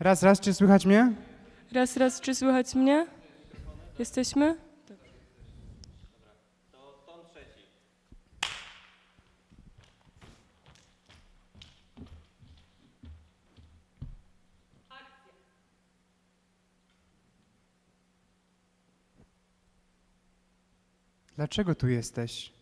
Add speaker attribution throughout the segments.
Speaker 1: Raz, raz, czy słychać mnie?
Speaker 2: Raz, raz, czy słychać mnie? Jesteśmy?
Speaker 1: Dlaczego tu jesteś?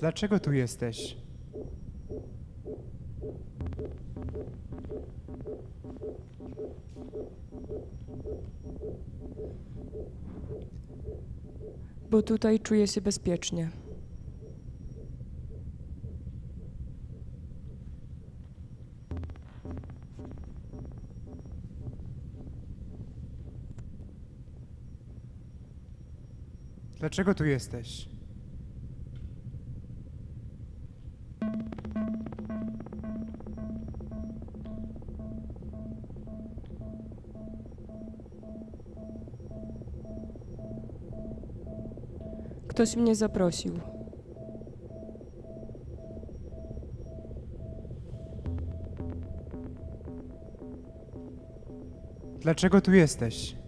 Speaker 1: Dlaczego tu jesteś?
Speaker 2: Bo tutaj czuję się bezpiecznie.
Speaker 1: Dlaczego tu jesteś?
Speaker 2: Ktoś mnie zaprosił.
Speaker 1: Dlaczego tu jesteś?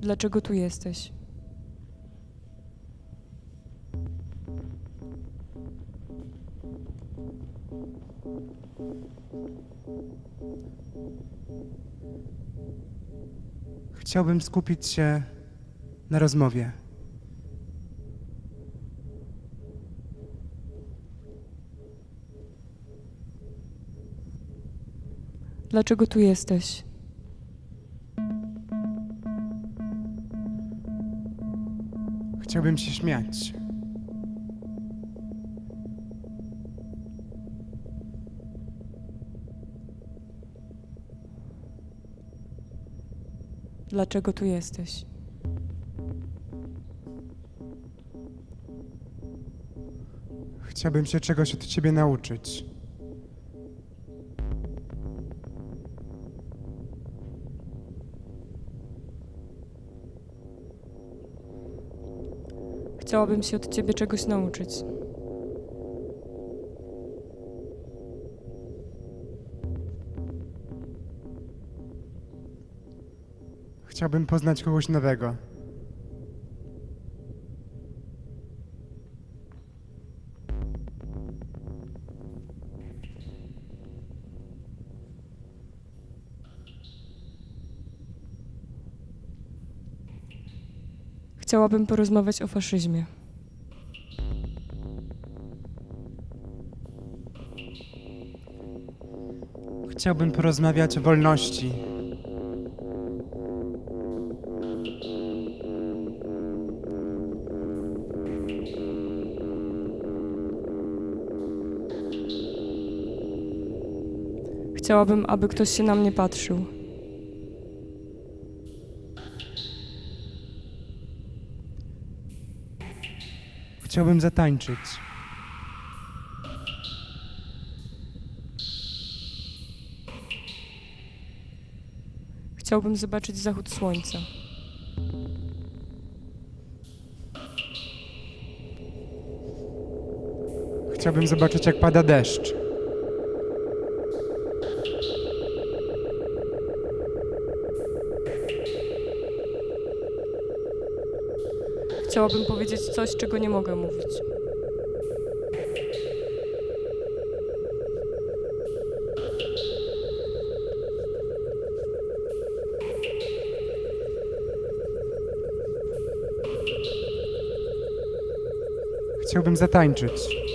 Speaker 2: Dlaczego tu jesteś?
Speaker 1: Chciałbym skupić się na rozmowie.
Speaker 2: Dlaczego tu jesteś?
Speaker 1: Chciałbym się śmiać.
Speaker 2: Dlaczego tu jesteś?
Speaker 1: Chciałbym się czegoś od ciebie nauczyć.
Speaker 2: Chciałabym się od ciebie czegoś nauczyć.
Speaker 1: Chciałbym poznać kogoś nowego.
Speaker 2: Chciałabym porozmawiać o faszyzmie.
Speaker 1: Chciałbym porozmawiać o wolności.
Speaker 2: Chciałabym, aby ktoś się na mnie patrzył.
Speaker 1: Chciałbym zatańczyć.
Speaker 2: Chciałbym zobaczyć zachód słońca.
Speaker 1: Chciałbym zobaczyć, jak pada deszcz.
Speaker 2: Chciałabym powiedzieć coś, czego nie mogę mówić.
Speaker 1: Chciałbym zatańczyć.